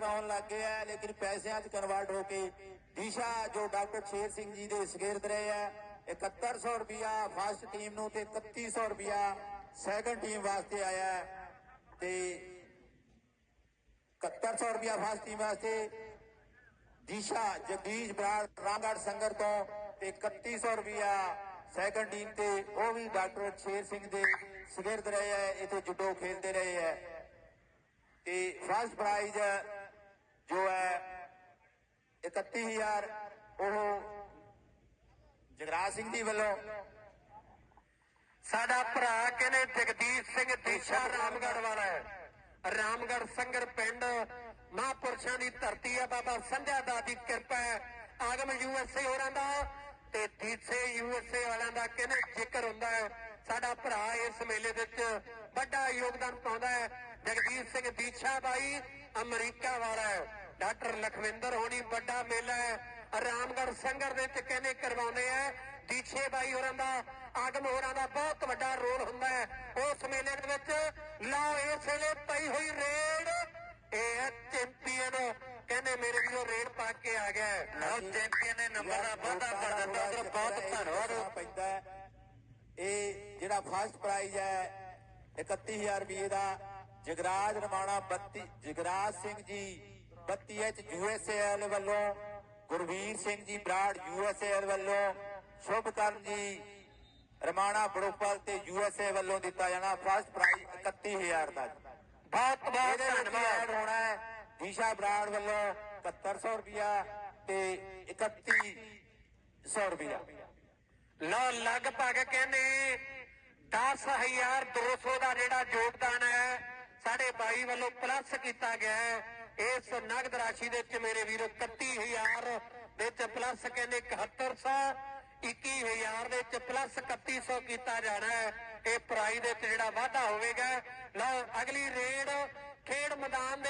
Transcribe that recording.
Doctor ਲੱਗੇ ਆ, ਲੇਕਿਨ ਪੈਸਿਆਂ 'ਚ ਕਨਵਰਟ ਹੋ ਕੇ ਦਿਸ਼ਾ, ਜੋ ਡਾਕਟਰ ਸ਼ੇਰ ਸਿੰਘ ਜੀ ਦੇ ਸ਼ਗਿਰਦ ਰਹੇ ਆ 7100 ਰੁਪਿਆ ਫਸਟ ਟੀਮ ਨੂੰ ਤੇ 3100 ਰੁਪਿਆ ਸੈਕੰਡ ਟੀਮ ਵਾਸਤੇ ਆਇਆ ਤੇ 7100 ਰੁਪਿਆ ਫਸਟ ਟੀਮ ਵਾਸਤੇ ਦਿਸ਼ਾ, ਜਗਦੀਸ਼ ਬਰਾੜ ਰਾਮਗੜ ਸੰਗਰ ਤੋਂ ਤੇ 3100 ਰੁਪਿਆ ਸੈਕੰਡ ਟੀਮ ਤੇ ਉਹ ਵੀ ਡਾਕਟਰ ਸ਼ੇਰ ਸਿੰਘ ਦੇ ਸ਼ਗਿਰਦ ਰਹੇ ਹੈ ਇਥੇ ਜੁਡੋ ਖੇਡਦੇ ਰਹੇ ਹੈ ਤੇ ਫਸਟ ਪ੍ਰਾਈਜ਼ 31000 ਉਹ ਜਗਰਾਜ ਸਿੰਘ ਜੀ ਵੱਲੋਂ ਸਾਡਾ ਭਰਾ ਕਹਿੰਦੇ ਜਗਦੀਸ਼ ਸਿੰਘ ਦੇਸ਼ਾ ਰਾਮਗੜ੍ਹ ਵਾਲਾ ਹੈ। ਰਾਮਗੜ੍ਹ ਸੰਗਰ ਪਿੰਡ ਮਹਾਂਪੁਰਸ਼ਾਂ ਦੀ ਧਰਤੀ ਹੈ ਬਾਬਾ ਸੰਧਿਆ ਦਾ ਦੀ ਕਿਰਪਾ ਹੈ। ਆਗਮ ਯੂਐਸਏ ਹੋਰਾਂ ਦਾ ਤੇ ਦੀਸੇ ਯੂਐਸਏ ਵਾਲਿਆਂ ਦਾ ਕਹਿੰਦੇ ਜ਼ਿਕਰ ਹੁੰਦਾ ਹੈ। ਸਾਡਾ ਭਰਾ ਇਸ ਮੇਲੇ ਵਿੱਚ ਵੱਡਾ ਯੋਗਦਾਨ ਪਾਉਂਦਾ ਹੈ। ਜਗਦੀਸ਼ ਸਿੰਘ ਦੀਛਾ ਬਾਈ ਅਮਰੀਕਾ ਵਾਲਾ ਹੈ। ਡਾਕਟਰ ਲਖਵਿੰਦਰ ਹੋਣੀ ਵੱਡਾ ਮੇਲਾ ਹੈ। ਰਾਮਗੜ੍ਹ ਸੰਗਰ ਦੇ ਵਿੱਚ ਕਹਿੰਦੇ ਕਰਵਾਉਂਦੇ ਆ। ਦੀਛੇ ਬਾਈ ਹੋਰਾਂ ਦਾ ਆਗਮ ਹੋਰਾਂ ਦਾ ਬਹੁਤ ਵੱਡਾ ਰੋਲ ਹੁੰਦਾ ਹੈ। ਉਸ ਮੇਲੇ ਦੇ ਵਿੱਚ ਲਓ ਇਸ ਵੇਲੇ ਪਈ ਹੋਈ ਰੇਡ। ਇਹ ਹੈ ਚੈਂਪੀਅਨ। ਕਹਿੰਦੇ ਮੇਰੇ ਵੀਰੋ ਰੇਡ ਪਾ ਕੇ ਆ ਗਿਆ। ਲਓ ਚੈਂਪੀਅਨ ਨੇ ਨੰਬਰ ਦਾ ਵਾਧਾ ਕਰ ਦਿੱਤਾ। ਉਧਰ ਬਹੁਤ ਧੰਨਵਾਦ। ਪੈਂਦਾ। ਇਹ ਜਿਹੜਾ ਫਸਟ ਪ੍ਰਾਈਜ਼ ਹੈ 31000 ਰੁਪਏ ਦਾ। ਜਗਰਾਜ ਰਮਾਣਾ 32 ਜਗਰਾਜ ਸਿੰਘ ਜੀ 32H ਯੂਐਸਏਐਲ ਵੱਲੋਂ ਗੁਰਵੀਰ ਸਿੰਘ ਜੀ ਬਰਾੜ ਯੂਐਸਏਐਲ ਵੱਲੋਂ ਸ਼ੁਭਕਰਨ ਜੀ ਰਮਾਣਾ ਬੜੋਪਲ ਤੇ ਯੂਐਸਏ ਵੱਲੋਂ ਦਿੱਤਾ ਜਾਣਾ ਫਸਟ ਪ੍ਰਾਈਜ਼ 31000 ਦਾ। ਬਹੁਤ ਬਹੁਤ ਧੰਨਵਾਦ। ਹੋਣਾ ਹੈ ਦੀਸ਼ਾ ਬਰਾੜ ਵੱਲੋਂ 7100 ਰੁਪਿਆ ਤੇ 3100 ਰੁਪਿਆ ਲਓ ਲਗਭਗ ਕਹਿੰਦੇ 10200 ਦਾ ਜਿਹੜਾ ਯੋਗਦਾਨ ਹੈ ਸਾਡੇ ਬਾਈ ਵੱਲੋਂ ਪਲੱਸ ਕੀਤਾ ਗਿਆ ਹੈ। ਇਸ ਨਗਦ ਰਾਸ਼ੀ ਦੇ ਵਿੱਚ ਮੇਰੇ ਵੀਰੋ 31000 ਦੇ ਵਿੱਚ ਪਲੱਸ ਕਹਿੰਦੇ 7100 21000 ਦੇ ਵਿੱਚ ਪਲੱਸ 3100 ਕੀਤਾ ਜਾਣਾ ਹੈ। ਇਹ ਪ੍ਰਾਈਜ਼ ਦੇ ਵਿੱਚ ਜਿਹੜਾ ਵਾਧਾ ਹੋਵੇਗਾ। ਲਓ, ਅਗਲੀ ਰੇਡ ਖੇਡ ਮੈਦਾਨ ਦੇ